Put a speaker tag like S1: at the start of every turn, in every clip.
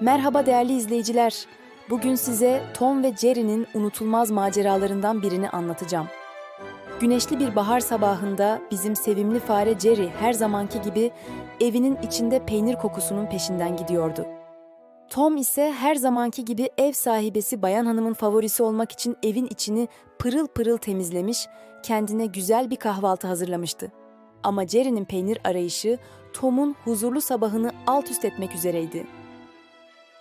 S1: Merhaba değerli izleyiciler. Bugün size Tom ve Jerry'nin unutulmaz maceralarından birini anlatacağım. Güneşli bir bahar sabahında bizim sevimli fare Jerry her zamanki gibi evinin içinde peynir kokusunun peşinden gidiyordu. Tom ise her zamanki gibi ev sahibesi Bayan Hanım'ın favorisi olmak için evin içini pırıl pırıl temizlemiş, kendine güzel bir kahvaltı hazırlamıştı. Ama Jerry'nin peynir arayışı Tom'un huzurlu sabahını alt üst etmek üzereydi.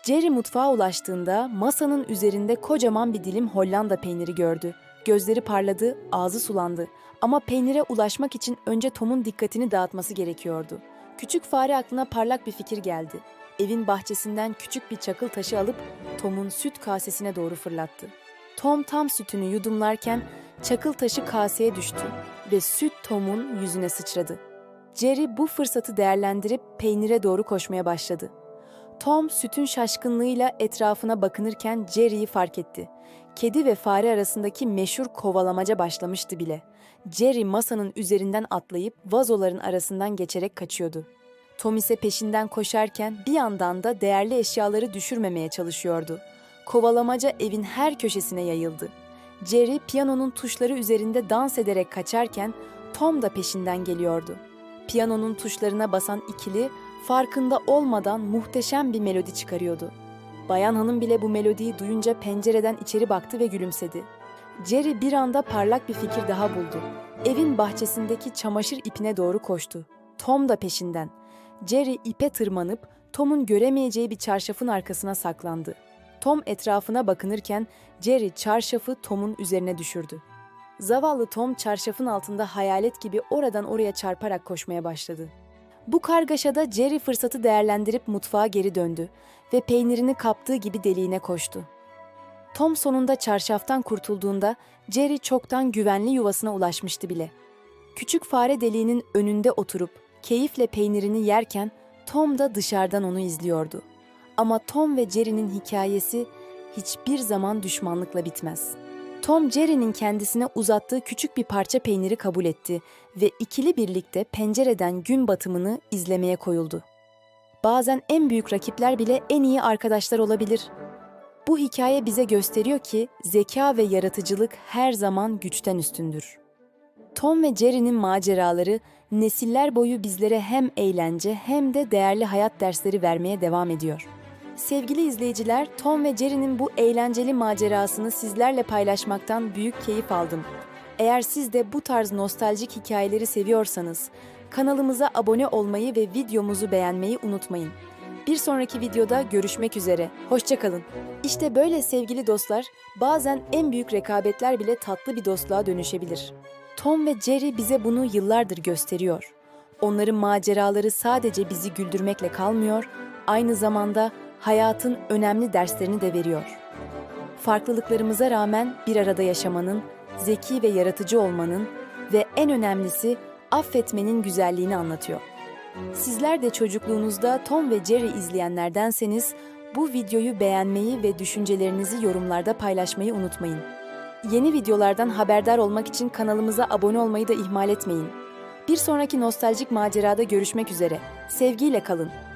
S1: Jerry mutfağa ulaştığında masanın üzerinde kocaman bir dilim Hollanda peyniri gördü. Gözleri parladı, ağzı sulandı. Ama peynire ulaşmak için önce Tom'un dikkatini dağıtması gerekiyordu. Küçük fare aklına parlak bir fikir geldi. Evin bahçesinden küçük bir çakıl taşı alıp Tom'un süt kasesine doğru fırlattı. Tom tam sütünü yudumlarken çakıl taşı kaseye düştü ve süt Tom'un yüzüne sıçradı. Jerry bu fırsatı değerlendirip peynire doğru koşmaya başladı. Tom sütün şaşkınlığıyla etrafına bakınırken Jerry'yi fark etti. Kedi ve fare arasındaki meşhur kovalamaca başlamıştı bile. Jerry masanın üzerinden atlayıp vazoların arasından geçerek kaçıyordu. Tom ise peşinden koşarken bir yandan da değerli eşyaları düşürmemeye çalışıyordu. Kovalamaca evin her köşesine yayıldı. Jerry piyanonun tuşları üzerinde dans ederek kaçarken Tom da peşinden geliyordu. Piyanonun tuşlarına basan ikili farkında olmadan muhteşem bir melodi çıkarıyordu. Bayan hanım bile bu melodiyi duyunca pencereden içeri baktı ve gülümsedi. Jerry bir anda parlak bir fikir daha buldu. Evin bahçesindeki çamaşır ipine doğru koştu. Tom da peşinden. Jerry ipe tırmanıp Tom'un göremeyeceği bir çarşafın arkasına saklandı. Tom etrafına bakınırken Jerry çarşafı Tom'un üzerine düşürdü. Zavallı Tom çarşafın altında hayalet gibi oradan oraya çarparak koşmaya başladı. Bu kargaşada Jerry fırsatı değerlendirip mutfağa geri döndü ve peynirini kaptığı gibi deliğine koştu. Tom sonunda çarşaftan kurtulduğunda Jerry çoktan güvenli yuvasına ulaşmıştı bile. Küçük fare deliğinin önünde oturup keyifle peynirini yerken Tom da dışarıdan onu izliyordu. Ama Tom ve Jerry'nin hikayesi hiçbir zaman düşmanlıkla bitmez. Tom Jerry'nin kendisine uzattığı küçük bir parça peyniri kabul etti ve ikili birlikte pencereden gün batımını izlemeye koyuldu. Bazen en büyük rakipler bile en iyi arkadaşlar olabilir. Bu hikaye bize gösteriyor ki zeka ve yaratıcılık her zaman güçten üstündür. Tom ve Jerry'nin maceraları nesiller boyu bizlere hem eğlence hem de değerli hayat dersleri vermeye devam ediyor. Sevgili izleyiciler, Tom ve Jerry'nin bu eğlenceli macerasını sizlerle paylaşmaktan büyük keyif aldım. Eğer siz de bu tarz nostaljik hikayeleri seviyorsanız, kanalımıza abone olmayı ve videomuzu beğenmeyi unutmayın. Bir sonraki videoda görüşmek üzere. Hoşçakalın. İşte böyle sevgili dostlar, bazen en büyük rekabetler bile tatlı bir dostluğa dönüşebilir. Tom ve Jerry bize bunu yıllardır gösteriyor. Onların maceraları sadece bizi güldürmekle kalmıyor, aynı zamanda hayatın önemli derslerini de veriyor. Farklılıklarımıza rağmen bir arada yaşamanın, zeki ve yaratıcı olmanın ve en önemlisi affetmenin güzelliğini anlatıyor. Sizler de çocukluğunuzda Tom ve Jerry izleyenlerdenseniz bu videoyu beğenmeyi ve düşüncelerinizi yorumlarda paylaşmayı unutmayın. Yeni videolardan haberdar olmak için kanalımıza abone olmayı da ihmal etmeyin. Bir sonraki nostaljik macerada görüşmek üzere. Sevgiyle kalın.